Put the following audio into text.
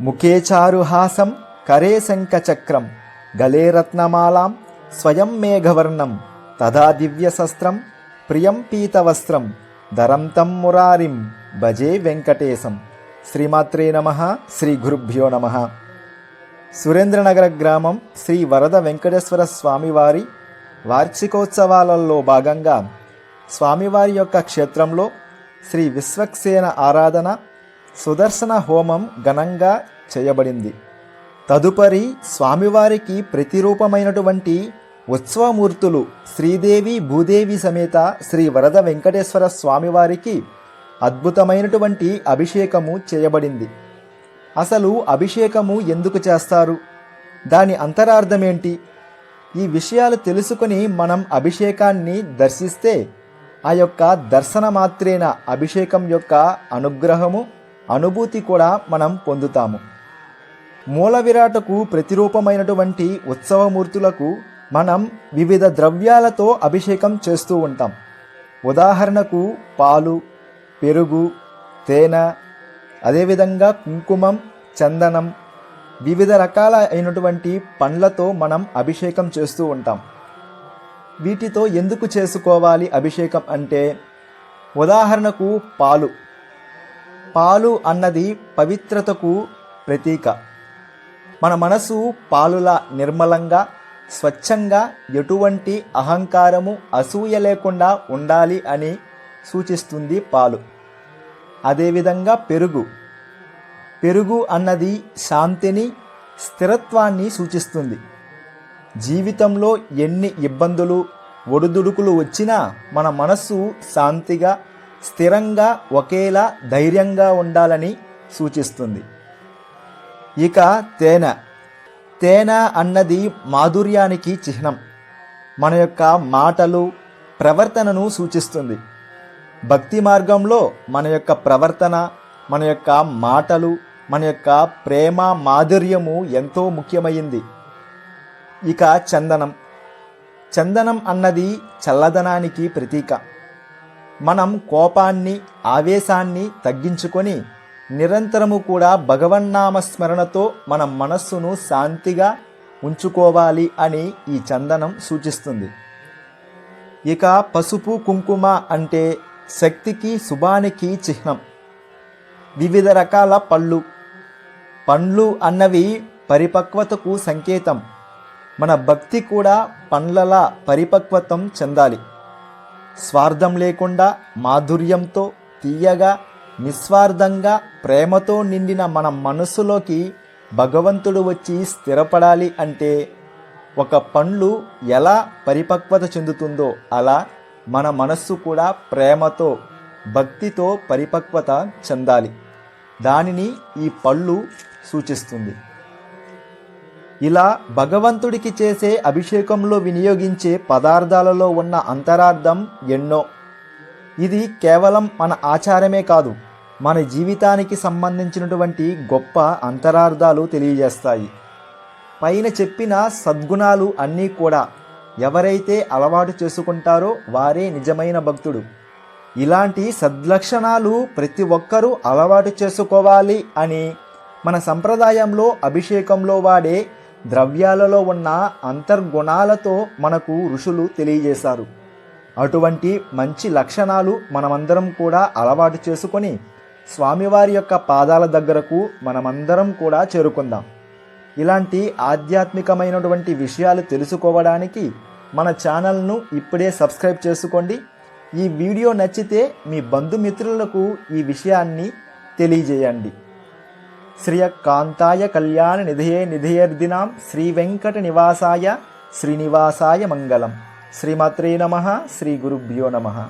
ముఖే చారుహాసం కరే శంఖచక్రం గలే రత్నమాలాం స్వయం మేఘవర్ణం తదా దివ్యశస్త్రం ప్రియం పీతవస్త్రం ధరం తం మురారిం భజే వెంకటేశం. శ్రీమాత్రే నమ శ్రీ గురుభ్యో నమ. సురేంద్రనగర గ్రామం శ్రీ వరద వెంకటేశ్వర స్వామివారి వార్షికోత్సవాలలో భాగంగా స్వామివారి యొక్క క్షేత్రంలో శ్రీ విశ్వక్సేన ఆరాధన సుదర్శన హోమం ఘనంగా చేయబడింది. తదుపరి స్వామివారికి ప్రతిరూపమైనటువంటి ఉత్సవమూర్తులు శ్రీదేవి భూదేవి సమేత శ్రీ వరద వెంకటేశ్వర స్వామివారికి అద్భుతమైనటువంటి అభిషేకము చేయబడింది. అసలు అభిషేకము ఎందుకు చేస్తారు? దాని అంతరార్థమేంటి? ఈ విషయాలు తెలుసుకుని మనం అభిషేకాన్ని దర్శిస్తే ఆ యొక్క దర్శన మాత్రేన అభిషేకం యొక్క అనుగ్రహము అనుభూతి కూడా మనం పొందుతాము. మూల విరాటకు ప్రతిరూపమైనటువంటి ఉత్సవమూర్తులకు మనం వివిధ ద్రవ్యాలతో అభిషేకం చేస్తూ ఉంటాం. ఉదాహరణకు పాలు పెరుగు తేనె అదేవిధంగా కుంకుమం చందనం వివిధ రకాల అయినటువంటి పండ్లతో మనం అభిషేకం చేస్తూ ఉంటాం. వీటితో ఎందుకు చేసుకోవాలి అభిషేకం అంటే ఉదాహరణకు పాలు. పాలు అన్నది పవిత్రతకు ప్రతీక. మన మనసు పాలులా నిర్మలంగా స్వచ్ఛంగా ఎటువంటి అహంకారము అసూయ లేకుండా ఉండాలి అని సూచిస్తుంది పాలు. అదేవిధంగా పెరుగు. పెరుగు అన్నది శాంతిని స్థిరత్వాన్ని సూచిస్తుంది. జీవితంలో ఎన్ని ఇబ్బందులు ఒడిదుడుకులు వచ్చినా మన మనస్సు శాంతిగా స్థిరంగా ఒకేలా ధైర్యంగా ఉండాలని సూచిస్తుంది. ఇక తేనె. తేనె అన్నది మాధుర్యానికి చిహ్నం. మన యొక్క మాటలు ప్రవర్తనను సూచిస్తుంది. భక్తి మార్గంలో మన యొక్క ప్రవర్తన మన యొక్క మాటలు మన యొక్క ప్రేమ మాధుర్యము ఎంతో ముఖ్యమైంది. ఇక చందనం. చందనం అన్నది చల్లదనానికి ప్రతీక. మనం కోపాన్ని ఆవేశాన్ని తగ్గించుకొని నిరంతరము కూడా భగవన్నామ స్మరణతో మన మనస్సును శాంతిగా ఉంచుకోవాలి అని ఈ చందనం సూచిస్తుంది. ఇక పసుపు కుంకుమ అంటే శక్తికి శుభానికి చిహ్నం. వివిధ రకాల పళ్ళు. పండ్లు అన్నవి పరిపక్వతకు సంకేతం. మన భక్తి కూడా పండ్లలా పరిపక్వతం చెందాలి. స్వార్థం లేకుండా మాధుర్యంతో తీయగా నిస్వార్థంగా ప్రేమతో నిండిన మన మనస్సులోకి భగవంతుడు వచ్చి స్థిరపడాలి అంటే ఒక పండ్లు ఎలా పరిపక్వత చెందుతుందో అలా మన మనస్సు కూడా ప్రేమతో భక్తితో పరిపక్వత చెందాలి. దానిని ఈ పళ్ళు సూచిస్తుంది. ఇలా భగవంతుడికి చేసే అభిషేకంలో వినియోగించే పదార్థాలలో ఉన్న అంతరార్థం ఎన్నో. ఇది కేవలం మన ఆచారమే కాదు మన జీవితానికి సంబంధించినటువంటి గొప్ప అంతరార్థాలు తెలియజేస్తాయి. పైన చెప్పిన సద్గుణాలు అన్నీ కూడా ఎవరైతే అలవాటు చేసుకుంటారో వారే నిజమైన భక్తుడు. ఇలాంటి సద్లక్షణాలు ప్రతి ఒక్కరూ అలవాటు చేసుకోవాలి అని మన సంప్రదాయంలో అభిషేకంలో వాడే ద్రవ్యాలలో ఉన్న అంతర్గుణాలతో మనకు ఋషులు తెలియజేశారు. అటువంటి మంచి లక్షణాలు మనమందరం కూడా అలవాటు చేసుకొని స్వామివారి యొక్క పాదాల దగ్గరకు మనమందరం కూడా చేరుకుందాం. ఇలాంటి ఆధ్యాత్మికమైనటువంటి విషయాలు తెలుసుకోవడానికి మన ఛానల్ను ఇప్పుడే సబ్స్క్రైబ్ చేసుకోండి. ఈ వీడియో నచ్చితే మీ బంధుమిత్రులకు ఈ విషయాన్ని తెలియజేయండి. శ్రియకాంతాయ కళ్యాణ నిధయే నిధయర్దినాం శ్రీ వెంకట నివాసాయ శ్రీనివాసాయ మంగళం. శ్రీమాత్రే నమ శ్రీ గురుభ్యో నమ.